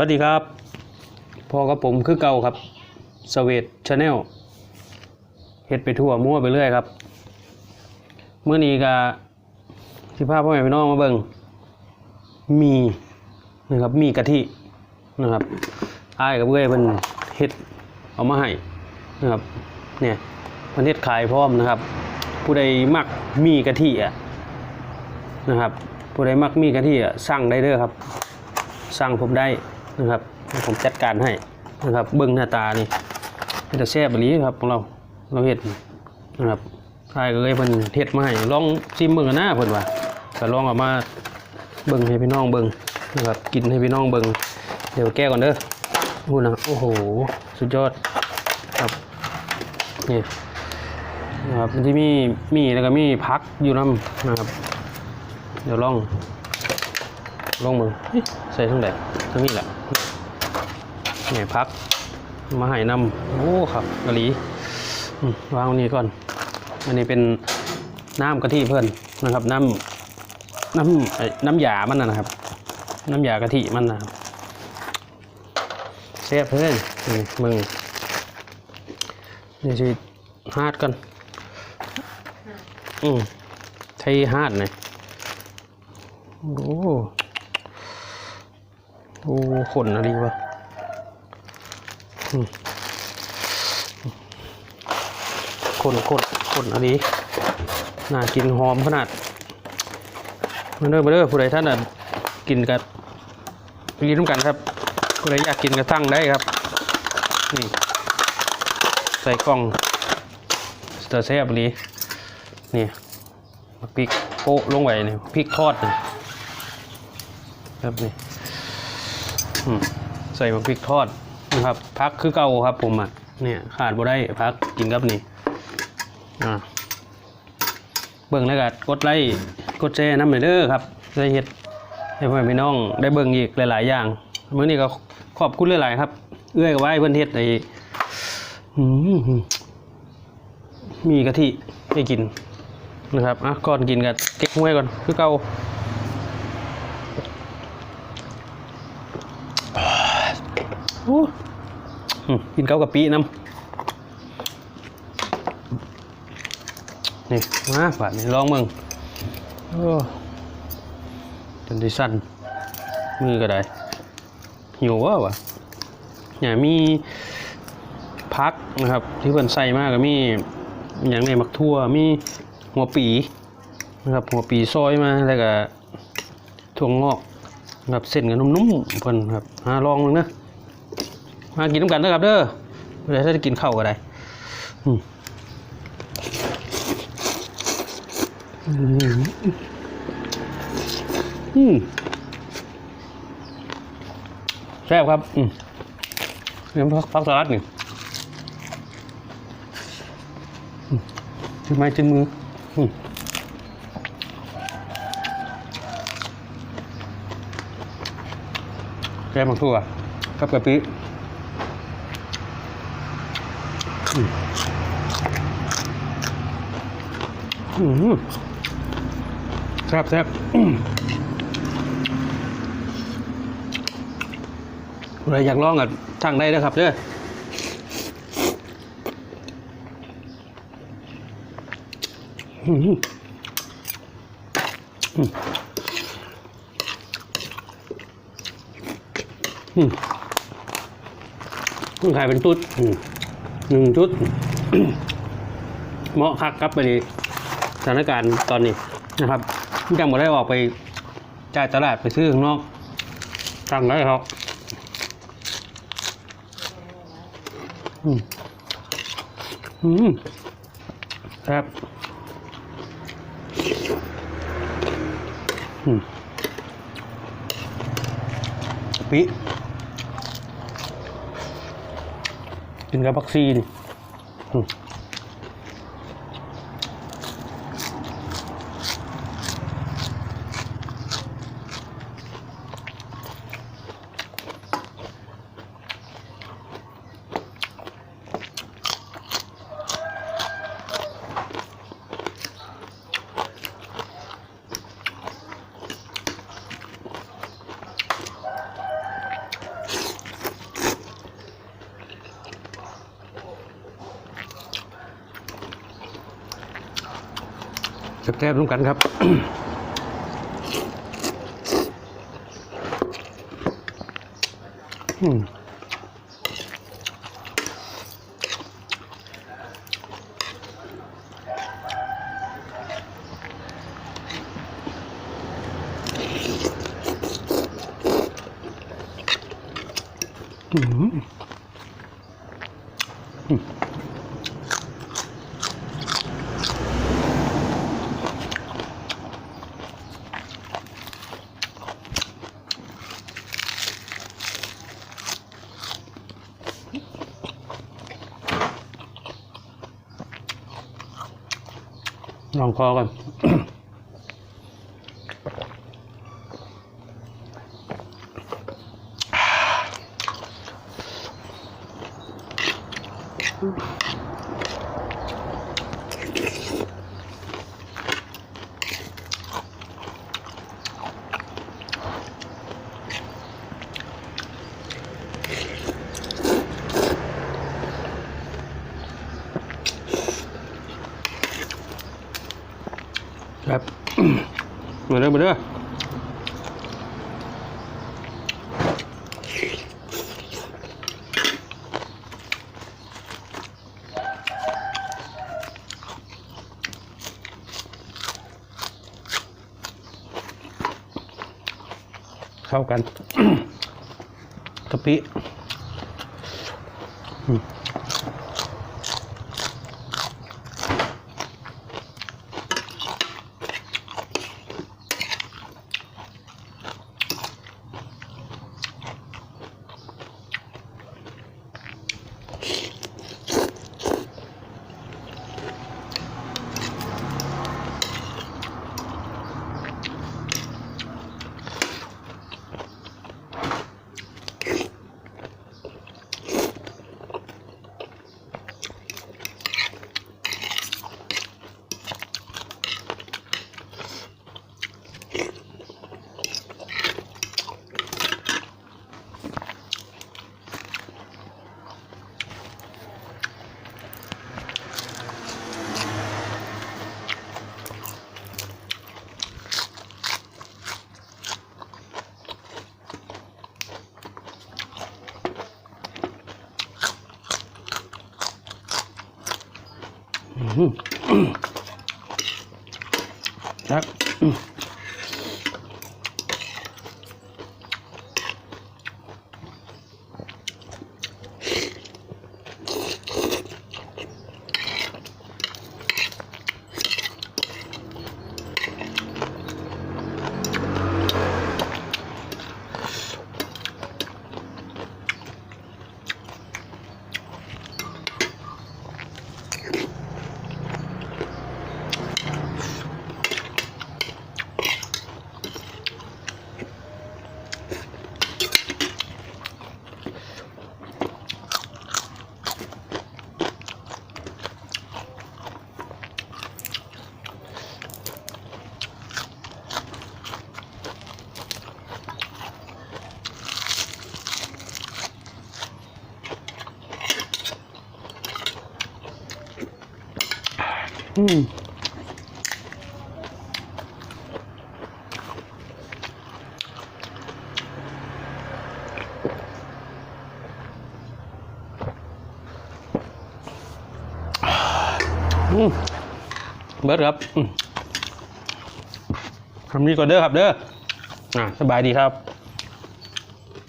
วัสดีครับพ่อกับผมคือเก่าครับสเวตชาแนลเฮ็ดไปทั่วมั่วไปเรื่อยครับเมื่อนี้ก็ที่พาพ่อแม่พี่น้องมาเบิ่งมีนะครับมีกะทินะครับอ้ายกับเอ้อยเพิ่นเฮ็ดเอามาให้นะครับเนี่ยเพิ่นเฮ็ดขายพร้อมนะครับ ผู้ใดมักมีกะทิอะนะครับผู้ใดมักมีกะทิอะสั่งได้เด้อครับสั่งผมได้ นะครับผมจัดการให้นะครับ เบิ้งหน้าตานี่มันจะแซ่บแบบนี้ครับของเราเราเห็ดนะครับทายก็เลยเพิ่นเฮ็ดมาให้ลองชิมเบิ่งหน้าเพิ่นว่าก็ลองออกมาเบิ่งให้พี่น้องเบิ่งนะครับกินให้พี่น้องเบิ่งเดี๋ยวแก้ก่อนเด้อพูดนะโอ้โหสุดยอดครับนี่นะครับมันที่มีมีแล้วก็มีพักอยู่น้ำนะครับ เดี๋ยวลองลองมือใส่ทั้งแดด ทั้งนี้แหละเนี่ยพัก มาให้นำโอ้ครับกะหรี่วางนี่ก่อน อันนี้เป็นน้ำกะทิเพื่อนนะครับ น้ำน้ำน้ำยามันนะครับ น้ำยากะทิมันนะครับเสียบเพื่อนนี่มึงนี่สิฮาดกันอืมไทยฮาดเนี่ยโอ้ ขนอะไรวะขนขนขนอะไรน่ากินหอมขนาดมาเด้อมาเด้อผู้ใดท่านอะกินกับกินร่วมกันครับผู้ใดอยากกินก็สั่งได้ครับ นี่ ใส่กล่องสเตอร์แซบอะไรนี่พริกโปะลงไว้นี่พริกทอดนี่ครับนี่ ใส่มะพริกทอดนะครับพักคือเก่าครับผมอะเนี่ยขาดบ่ได้พักกินกับนี่อ่าเบิ่งแล้วก็กดไลค์กดแชร์น้ำหน่อยเด้อครับได้เฮ็ดให้พ่อแม่พี่น้องได้เบิ่งอีกหลาย ๆ อย่างมื้อนี้ก็ขอบคุณหลาย ๆ ครับ เอื้อยกับไว้เพิ่นเฮ็ดไอ้มีกะทิให้กินนะครับอะก่อนกินก็เก๊กห้วยก่อนคือเก่า โอ้อืม กินเกากับปีน้ำนี่มาบาดนี้ลองมึงโอ้จนดิสั่นมือก็ได้หิววะวะเนี่ยมีพักนะครับ ที่เพิ่นใส่มากก็มีอย่างในมักทั่วมีหัวปีนะครับหัวปีซอยมาแล้วก็ถั่วงอกนะครับเส้นกันนุ่มๆเพิ่นครับหาลองมึงนะ มากินน้ำกันนะครับเด้อเดี๋ยวถ้าจะกินข้าวก็ได้อืมแซ่บครับ อืมเรียนพักพักสลัดหนึ่งจิ้มไม้จิ้มมืออืมแกงมังทั่วกับกะปิ อืมแซ่บแซ่บอืมใครอยากลองอะสั่งได้นะครับเด้ออืมอืมอืมคุณขายเป็นตุ๊ดอืม หนึ่งชุด เหมาะคักครับไปสถานการณ์ตอนนี้นะครับยังไม่ได้ออกไปจ่ายตลาดไปซื้อข้างนอกสั่งได้ครับอืมอืมครับอืมปิ กินกับบักซีนี่ แซ่บๆร่วมกันครับอืมอืม ลองคอก่อน ครับมาเด้อมาเด้อเข้ากันกะปิ ครับ อืมอืมอืมเบิร์ดครับอืมคำนี้ก่อนเด้อครับเด้ออ่าสบายดีครับ